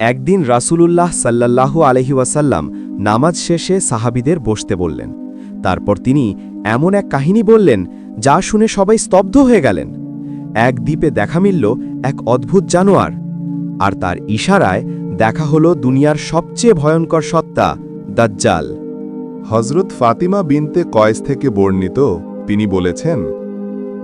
একদিন রাসূলুল্লাহ সাল্লাল্লাহু আলহি ওয়াসাল্লাম নামাজ শেষে সাহাবিদের বসতে বললেন। তারপর তিনি এমন এক কাহিনী বললেন, যা শুনে সবাই স্তব্ধ হয়ে গেলেন। এক দ্বীপে দেখা মিলল এক অদ্ভুত জানোয়ার, আর তার ইশারায় দেখা হলো দুনিয়ার সবচেয়ে ভয়ঙ্কর সত্তা, দাজ্জাল। হজরত ফাতিমা বিনতে কয়েস থেকে বর্ণিত, তিনি বলেছেন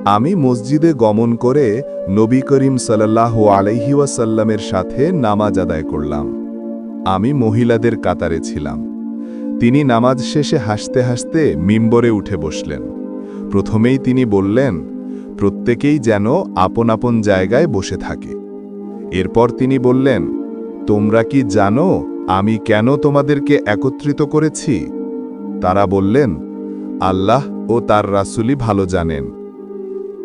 আমি মসজিদে গমন করে নবী করিম সাল্লাহ আলাইহি ওয়াসাল্লামের সাথে নামাজ আদায় করলাম। আমি মহিলাদের কাতারে ছিলাম। তিনি নামাজ শেষে হাসতে হাসতে মিম্বরে উঠে বসলেন। প্রথমেই তিনি বললেন, প্রত্যেকেই যেন আপন আপন জায়গায় বসে থাকে। এরপর তিনি বললেন, তোমরা কি জানো আমি কেন তোমাদেরকে একত্রিত করেছি? তারা বললেন, আল্লাহ ও তার রাসূলই ভালো জানেন।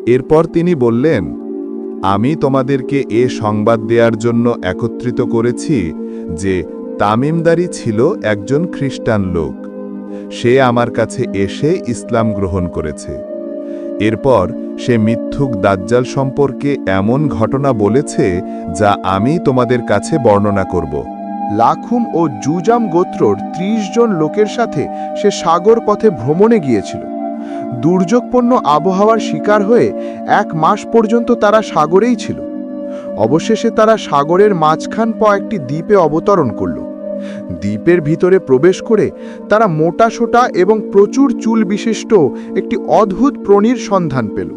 এরপর তিনি বললেন, আমি তোমাদেরকে এ সংবাদ দেওয়ার জন্য একত্রিত করেছি যে তামিমদারি ছিল একজন খ্রিস্টান লোক। সে আমার কাছে এসে ইসলাম গ্রহণ করেছে। এরপর সে মিথ্যুক দাজ্জাল সম্পর্কে এমন ঘটনা বলেছে যা আমি তোমাদের কাছে বর্ণনা করব। লাখুম ও জুজাম গোত্রর ত্রিশ জন লোকের সাথে সে সাগর পথে ভ্রমণে গিয়েছিল। দুর্যোগপন্ন আবহাওয়ার শিকার হয়ে এক মাস পর্যন্ত তারা সাগরেই ছিল। অবশেষে তারা সাগরের মাঝখান প একটি দ্বীপে অবতরণ করল। দ্বীপের ভিতরে প্রবেশ করে তারা মোটা সোটা এবং প্রচুর চুল বিশিষ্ট একটি অদ্ভুত প্রণীর সন্ধান পেল।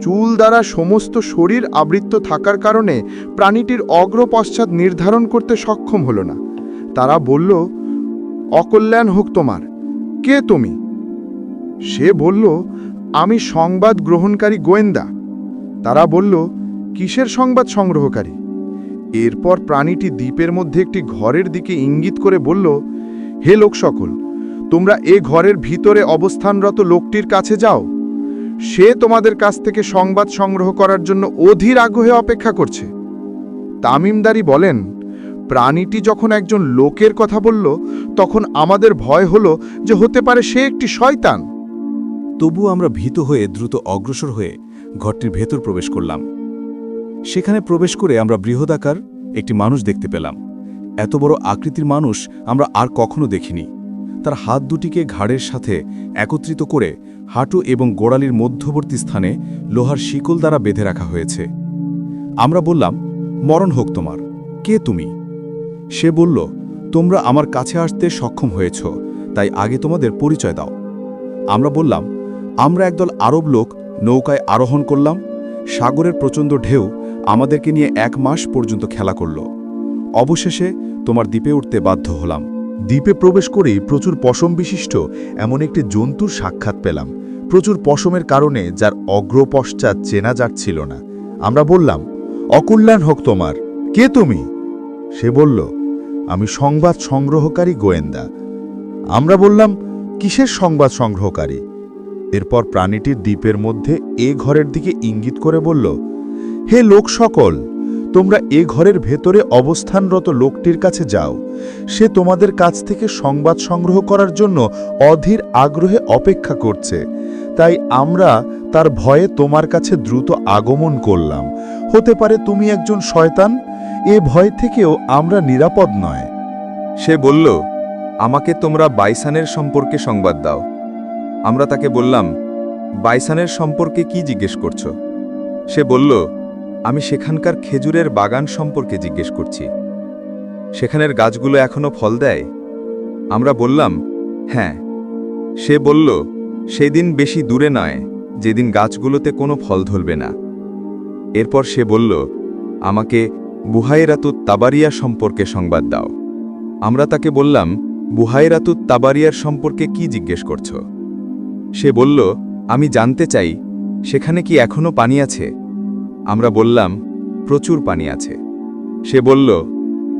চুল দ্বারা সমস্ত শরীর আবৃত্ত থাকার কারণে প্রাণীটির অগ্রপশ্চাৎ নির্ধারণ করতে সক্ষম হলো না। তারা বলল অকল্যাণ হোক তোমার কে তুমি? সে বলল, আমি সংবাদ গ্রহণকারী গোয়েন্দা। তারা বলল, কিসের সংবাদ সংগ্রহকারী? এরপর প্রাণীটি দ্বীপের মধ্যে একটি ঘরের দিকে ইঙ্গিত করে বলল, হে লোক সকল, তোমরা এ ঘরের ভিতরে অবস্থানরত লোকটির কাছে যাও। সে তোমাদের কাছ থেকে সংবাদ সংগ্রহ করার জন্য অধীর আগ্রহে অপেক্ষা করছে। তামিমদারি বলেন, প্রাণীটি যখন একজন লোকের কথা বলল, তখন আমাদের ভয় হলো যে হতে পারে সে একটি শয়তান। তবু আমরা ভীত হয়ে দ্রুত অগ্রসর হয়ে ঘরটির ভেতর প্রবেশ করলাম। সেখানে প্রবেশ করে আমরা বৃহদাকার একটি মানুষ দেখতে পেলাম। এত বড় আকৃতির মানুষ আমরা আর কখনো দেখিনি। তার হাত দুটিকে ঘাড়ের সাথে একত্রিত করে হাঁটু এবং গোড়ালির মধ্যবর্তী স্থানে লোহার শিকল দ্বারা বেঁধে রাখা হয়েছে। আমরা বললাম, মরণ হোক তোমার। কে তুমি? সে বলল, তোমরা আমার কাছে আসতে সক্ষম হয়েছ, তাই আগে তোমাদের পরিচয় দাও। আমরা বললাম আমরা একদল আরব লোক নৌকায় আরোহণ করলাম। সাগরের প্রচণ্ড ঢেউ আমাদেরকে নিয়ে এক মাস পর্যন্ত খেলা করল। অবশেষে তোমার দ্বীপে উঠতে বাধ্য হলাম। দ্বীপে প্রবেশ করেই প্রচুর পশম বিশিষ্ট এমন একটি জন্তুর সাক্ষাৎ পেলাম। প্রচুর পশমের কারণে যার অগ্রপশ্চাৎ চেনা যাচ্ছিল না। আমরা বললাম, অকল্যাণ হোক তোমার। কে তুমি? সে বলল, আমি সংবাদ সংগ্রহকারী গোয়েন্দা। আমরা বললাম, কিসের সংবাদ সংগ্রহকারী? এরপর প্রাণীটির দ্বীপের মধ্যে এ ঘরের দিকে ইঙ্গিত করে বলল, হে লোক সকল, তোমরা এ ঘরের ভেতরে অবস্থানরত লোকটির কাছে যাও। সে তোমাদের কাছ থেকে সংবাদ সংগ্রহ করার জন্য অধীর আগ্রহে অপেক্ষা করছে। তাই আমরা তার ভয়ে তোমার কাছে দ্রুত আগমন করলাম। হতে পারে তুমি একজন শয়তান, এ ভয় থেকেও আমরা নিরাপদ নয়। সে বলল, আমাকে তোমরা বাইসানের সম্পর্কে সংবাদ দাও। আমরা তাকে বললাম, বাইসানের সম্পর্কে কি জিজ্ঞেস করছ? সে বলল, আমি সেখানকার খেজুরের বাগান সম্পর্কে জিজ্ঞেস করছি। সেখানের গাছগুলো এখনও ফল দেয়? আমরা বললাম হ্যাঁ। সে বলল, সেদিন বেশি দূরে নয়, যেদিন গাছগুলোতে কোনো ফল ধরবে না। এরপর সে বলল, আমাকে বুহাইরাতুত তাবারিয়া সম্পর্কে সংবাদ দাও। আমরা তাকে বললাম বুহাইরাতুত তাবারিয়ার সম্পর্কে কি জিজ্ঞেস করছ? সে বলল, আমি জানতে চাই, সেখানে কি এখনও পানি আছে? আমরা বললাম, প্রচুর পানি আছে। সে বলল,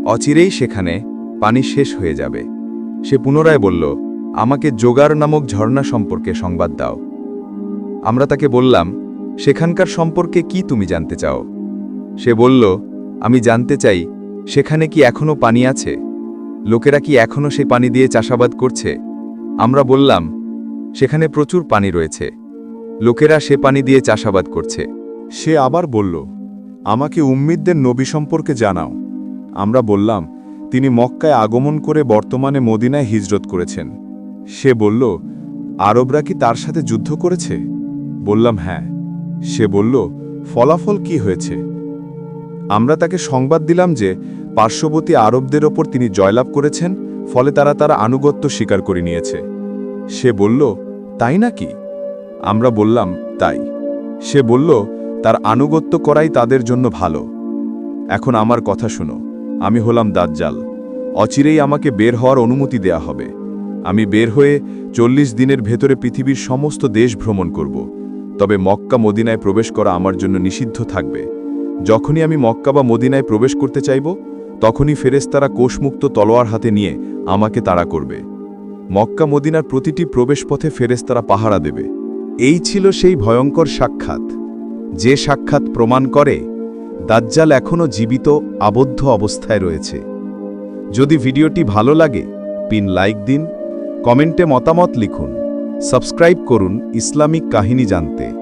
অচিরেই সেখানে পানি শেষ হয়ে যাবে। সে পুনরায় বলল, আমাকে জোগার নামক ঝর্ণা সম্পর্কে সংবাদ দাও। আমরা তাকে বললাম, সেখানকার সম্পর্কে কি তুমি জানতে চাও? সে বলল, আমি জানতে চাই, সেখানে কি এখনও পানি আছে? লোকেরা কি এখনও সেই পানি দিয়ে চাষাবাদ করছে? আমরা বললাম সেখানে প্রচুর পানি রয়েছে। লোকেরা সে পানি দিয়ে চাষাবাদ করছে। সে আবার বলল, আমাকে উম্মিদদের নবী সম্পর্কে জানাও। আমরা বললাম, তিনি মক্কায় আগমন করে বর্তমানে মদিনায় হিজরত করেছেন। সে বলল, আরবরা কি তার সাথে যুদ্ধ করেছে? বললাম হ্যাঁ। সে বলল, ফলাফল কি হয়েছে? আমরা তাকে সংবাদ দিলাম যে, পার্শ্ববর্তী আরবদের ওপর তিনি জয়লাভ করেছেন, ফলে তারা তারা আনুগত্য স্বীকার করে নিয়েছে। সে বলল, তাই নাকি? আমরা বললাম, তাই। সে বলল, তার আনুগত্য করাই তাদের জন্য ভালো। এখন আমার কথা শুনো, আমি হলাম দাজ্জাল। অচিরেই আমাকে বের হওয়ার অনুমতি দেয়া হবে। আমি বের হয়ে চল্লিশ দিনের ভেতরে পৃথিবীর সমস্ত দেশ ভ্রমণ করব। তবে মক্কা মদিনায় প্রবেশ করা আমার জন্য নিষিদ্ধ থাকবে। যখনই আমি মক্কা বা মদিনায় প্রবেশ করতে চাইব, তখনই ফেরেস্তারা কোষমুক্ত তলোয়ার হাতে নিয়ে আমাকে তাড়া করবে। মক্কা মদিনার প্রতিটি প্রবেশপথে ফেরেস্তারা পাহারা দেবে। এই ছিল সেই ভয়ঙ্কর সাক্ষাৎ। যে সাক্ষাৎ প্রমাণ করে, দাজ্জাল এখনও জীবিত, আবদ্ধ অবস্থায় রয়েছে। যদি ভিডিওটি ভালো লাগে, পিন লাইক দিন, কমেন্টে মতামত লিখুন। সাবস্ক্রাইব করুন ইসলামিক কাহিনী জানতে।